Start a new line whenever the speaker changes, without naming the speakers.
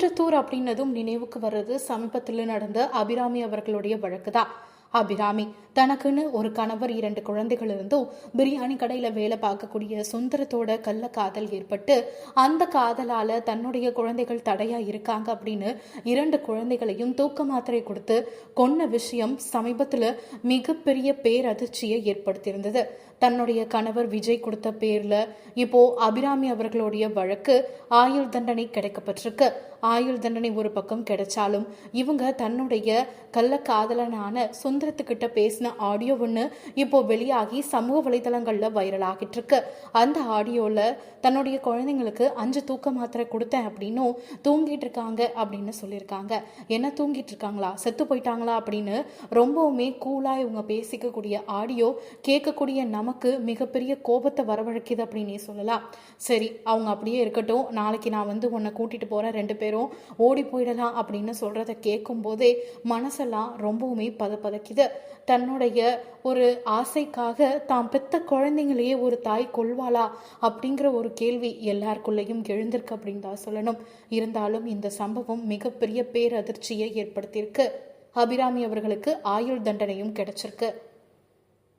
குன்றத்தூர் அப்படின்னதும் நினைவுக்கு வர்றது சமீபத்தில் நடந்த அபிராமி அவர்களுடைய வழக்கு தான் அபிராமி தனக்குன்னு ஒரு கணவர் இரண்டு குழந்தைகள் இருந்தும் பிரியாணி கடையில் வேலை பார்க்கக்கூடிய சுந்தரத்தோட கள்ள காதல் ஏற்பட்டு அந்த காதலால தன்னுடைய குழந்தைகள் தடையா இருக்காங்க அப்படின்னு இரண்டு குழந்தைகளையும் தூக்க மாத்திரை கொடுத்து கொன்ன விஷயம் சமீபத்தில் மிகப்பெரிய பேரதிர்ச்சியை ஏற்படுத்தியிருந்தது. தன்னுடைய கணவர் விஜய் கொடுத்த பேர்ல இப்போ அபிராமி அவர்களுடைய வழக்கு ஆயுள் தண்டனை கிடைக்கப்பட்டிருக்கு. ஆயுள் தண்டனை ஒரு பக்கம் கிடைச்சாலும் இவங்க தன்னுடைய கள்ள காதலனான சுந்தரத்துக்கிட்ட பேசின ஆடியோ ஒன்று இப்போ வெளியாகி சமூக வலைதளங்களில் வைரல் ஆகிட்டு இருக்கு. அந்த ஆடியோவில் தன்னுடைய குழந்தைங்களுக்கு அஞ்சு தூக்க மாத்திரை கொடுத்தேன் அப்படின்னும் தூங்கிட்டு இருக்காங்க அப்படின்னு சொல்லியிருக்காங்க. என்ன தூங்கிட்டு இருக்காங்களா? செத்து போயிட்டாங்களா அப்படின்னு ரொம்பவுமே கூலாக இவங்க பேசிக்கக்கூடிய ஆடியோ கேட்கக்கூடிய நமக்கு மிகப்பெரிய கோபத்தை வரவழைக்குது அப்படின்னே சொல்லலாம். சரி அவங்க அப்படியே இருக்கட்டும். நாளைக்கு நான் வந்து உன்னை கூட்டிகிட்டு போகிறேன் ரெண்டு பேர் பேரும் ஓடி போயிடலாம் அப்படின்னு சொல்கிறத கேட்கும்போதே மனசெல்லாம் ரொம்பவுமே பதபதக்கிது தன்னுடைய ஒரு ஆசைக்காக தாம் பெத்த குழந்தைங்களையே ஒரு தாய் கொள்வாளா அப்படிங்கிற ஒரு கேள்வி எல்லாருக்குள்ளேயும் எழுந்திருக்கு அப்படின்னு தான் சொல்லணும். இருந்தாலும் இந்த சம்பவம் மிகப்பெரிய பேரதிர்ச்சியை ஏற்படுத்தியிருக்கு. அபிராமி அவர்களுக்கு ஆயுள் தண்டனையும் கிடைச்சிருக்கு.